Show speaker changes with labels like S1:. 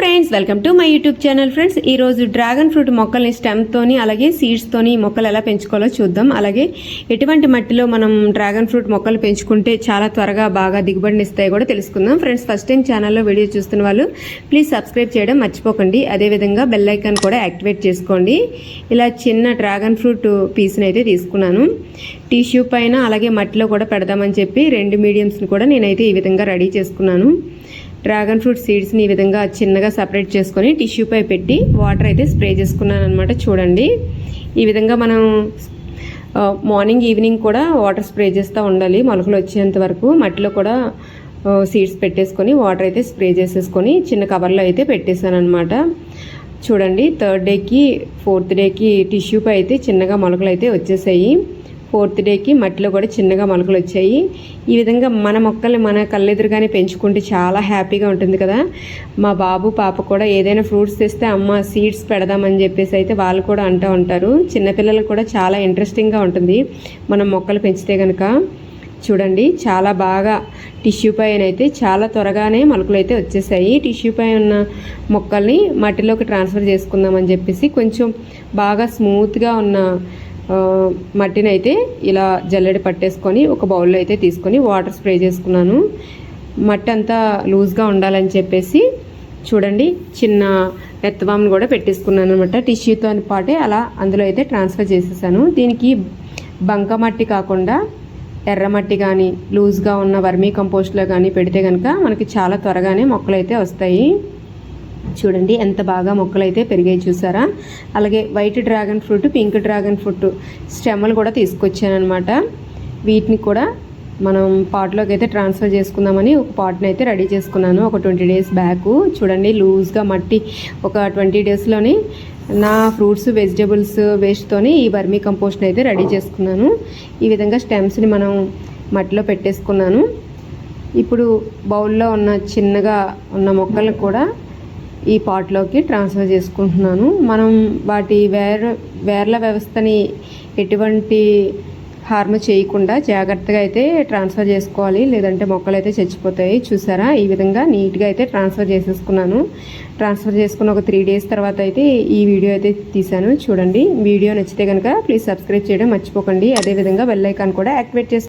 S1: Friends welcome to my YouTube channel friends. ఈ రోజు dragon fruit మొక్కల్ని స్టెమ్తోని అలాగే సీడ్స్ తోని మొక్కలు ఎలా పెంచుకోవాలో చూద్దాం. అలాగే ఎటువంటి మట్టిలో మనం డ్రాగన్ ఫ్రూట్ మొక్కలు పెంచుకుంటే చాలా త్వరగా బాగా దిగుబడిని ఇస్తాయి కూడా తెలుసుకుందాం. ఫ్రెండ్స్ ఫస్ట్ టైం ఛానల్లో వీడియో చూస్తున్న వాళ్ళు ప్లీజ్ సబ్స్క్రైబ్ చేయడం మర్చిపోకండి. అదేవిధంగా బెల్ ఐకాన్ కూడా యాక్టివేట్ చేసుకోండి. ఇలా చిన్న డ్రాగన్ ఫ్రూట్ పీస్ని అయితే తీసుకున్నాను. టిష్యూ పైన అలాగే మట్టిలో కూడా పెడదామని చెప్పి రెండు మీడియంస్ని కూడా నేనైతే ఈ విధంగా రెడీ చేసుకున్నాను. డ్రాగన్ ఫ్రూట్ సీడ్స్ని ఈ విధంగా చిన్నగా సపరేట్ చేసుకొని టిష్యూపై పెట్టి వాటర్ అయితే స్ప్రే చేసుకున్నాను అనమాట చూడండి. ఈ విధంగా మనం మార్నింగ్ ఈవినింగ్ కూడా వాటర్ స్ప్రే చేస్తూ ఉండాలి. మొలకలు వచ్చేంత వరకు మట్టిలో కూడా సీడ్స్ పెట్టేసుకొని వాటర్ అయితే స్ప్రే చేసేసుకొని చిన్న కవర్లో అయితే పెట్టేశాను అనమాట చూడండి. థర్డ్ డేకి ఫోర్త్ డేకి టిష్యూపై అయితే చిన్నగా మొలకలు అయితే వచ్చేసాయి. ఫోర్త్ డేకి మట్టిలో కూడా చిన్నగా మొలకలు వచ్చాయి. ఈ విధంగా మన మొక్కల్ని మన కళ్ళెదురుగానే పెంచుకుంటే చాలా హ్యాపీగా ఉంటుంది కదా. మా బాబు పాప కూడా ఏదైనా ఫ్రూట్స్ తెస్తే అమ్మ సీడ్స్ పెడదామని చెప్పేసి అయితే వాళ్ళు కూడా అంటూ ఉంటారు. చిన్నపిల్లలకు కూడా చాలా ఇంట్రెస్టింగ్గా ఉంటుంది మనం మొక్కలు పెంచితే కనుక చూడండి చాలా బాగా టిష్యూ పైన అయితే చాలా త్వరగానే మొలకలు అయితే వచ్చేసాయి. టిష్యూ పై ఉన్న మొక్కల్ని మట్టిలోకి ట్రాన్స్ఫర్ చేసుకుందామని చెప్పేసి కొంచెం బాగా స్మూత్గా ఉన్న మట్టిని అయితే ఇలా జల్లెడ పట్టేసుకొని ఒక బౌల్లో అయితే తీసుకొని వాటర్ స్ప్రే చేసుకున్నాను. మట్టి అంతా లూజ్గా ఉండాలని చెప్పేసి చూడండి చిన్న ఎత్తవామ్ని కూడా పెట్టేసుకున్నాను అనమాట టిష్యూతో పాటే అలా అందులో అయితే ట్రాన్స్ఫర్ చేసేసాను. దీనికి బంక మట్టి కాకుండా ఎర్రమట్టి కానీ లూజ్గా ఉన్న వర్మీ కంపోస్ట్లో కానీ పెడితే కనుక మనకి చాలా త్వరగానే మొక్కలు అయితే వస్తాయి. చూడండి ఎంత బాగా మొక్కలు అయితే పెరిగాయి చూసారా? అలాగే white dragon fruit pink dragon fruit స్టెమ్మలు కూడా తీసుకొచ్చానమాట వీటిని కూడా మనం పాట్లోకి అయితే ట్రాన్స్ఫర్ చేసుకుందామని ఒక పాట్ని అయితే రెడీ చేసుకున్నాను. ఒక ట్వంటీ డేస్ బ్యాక్. చూడండి లూజ్గా మట్టి ఒక ట్వంటీ డేస్లోని నా ఫ్రూట్స్ వెజిటబుల్స్ వేస్ట్తోని ఈ వర్మీ కంపోస్ట్ని అయితే రెడీ చేసుకున్నాను. ఈ విధంగా స్టెమ్స్ని మనం మట్టిలో పెట్టేసుకున్నాను. ఇప్పుడు బౌల్లో ఉన్న చిన్నగా ఉన్న మొక్కలను కూడా ఈ పాట్లోకి ట్రాన్స్ఫర్ చేసుకుంటున్నాను. మనం వాటి వేర్ వేర్ల వ్యవస్థని ఎటువంటి హార్మ్ చేయకుండా జాగ్రత్తగా అయితే ట్రాన్స్ఫర్ చేసుకోవాలి. లేదంటే మొక్కలు అయితే చచ్చిపోతాయి. చూసారా? ఈ విధంగా నీట్గా అయితే ట్రాన్స్ఫర్ చేసేసుకున్నాను. ట్రాన్స్ఫర్ చేసుకున్న ఒక త్రీ డేస్ తర్వాత అయితే ఈ వీడియో అయితే తీశాను. చూడండి. వీడియో నచ్చితే కనుక ప్లీజ్ సబ్స్క్రైబ్ చేయడం మర్చిపోకండి. అదేవిధంగా బెల్ ఐకాన్ కూడా యాక్టివేట్ చేసుకోండి